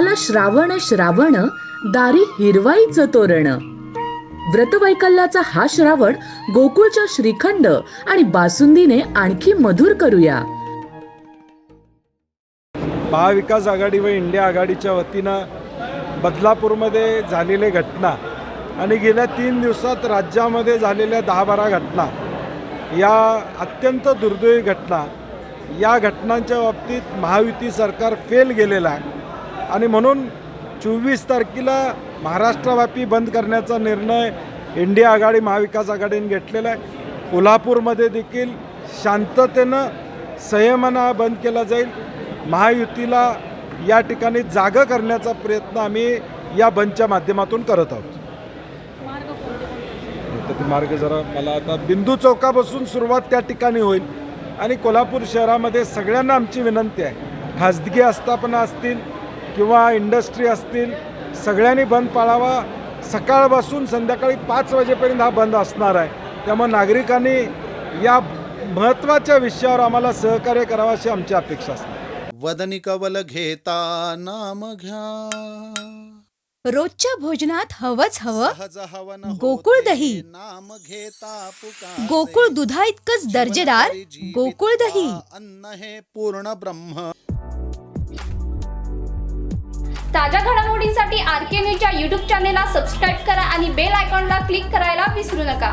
आला श्रावण श्रावण दारी हिरवाईचं तोरण. व्रतवैकल्याचा हा श्रावण गोकुळच्या श्रीखंड आणि बासुंदीने आणखी मधुर करूया. महाविकास आघाडी व इंडिया आघाडीच्या वतीनं बदलापूरमध्ये झालेले घटना आणि गेल्या तीन दिवसात राज्यामध्ये झालेल्या दहा बारा घटना या अत्यंत दुर्दैवी घटना या घटनांच्या बाबतीत महायुती सरकार फेल गेलेलं आहे. आणि म्हणून चोवीस तारखेला महाराष्ट्रव्यापी बंद करण्याचा निर्णय इंडिया आघाडी महाविकास आघाडीने घेतलेला आहे. कोल्हापूरमध्ये देखील शांततेनं संयमानं हा बंद केला जाईल. महायुतीला या ठिकाणी जागं करण्याचा प्रयत्न आम्ही या बंदच्या माध्यमातून करत आहोत. तर ते मार्ग जरा मला आता बिंदू चौकापासून सुरुवात त्या ठिकाणी होईल. आणि कोल्हापूर शहरामध्ये सगळ्यांना आमची विनंती आहे. खाजगी आस्थापना असतील किंवा इंडस्ट्री असतील सगळ्यांनी बंद पाळावा. सकाळपासून संध्याकाळी पाच वाजेपर्यंत हा बंद असणार आहे. त्यामुळे नागरिकांनी या महत्त्वाच्या विषयावर आम्हाला सहकार्य करावं अशी आमची अपेक्षा असते. वदनी कवल घेता नाम घ्या. रोजच्या भोजनात हवंच हवं. गोकुळ दही. नाम घेता पुकारे. गोकुळ दुधा इतकंच दर्जेदार. गोकुळ दही. अन्न हे पूर्ण ब्रह्म. ताज्या घडामोडींसाठी आर के न्यूजच्या यूट्यूब चॅनेलला सबस्क्राईब करा आणि बेल आयकॉनला क्लिक करायला विसरू नका.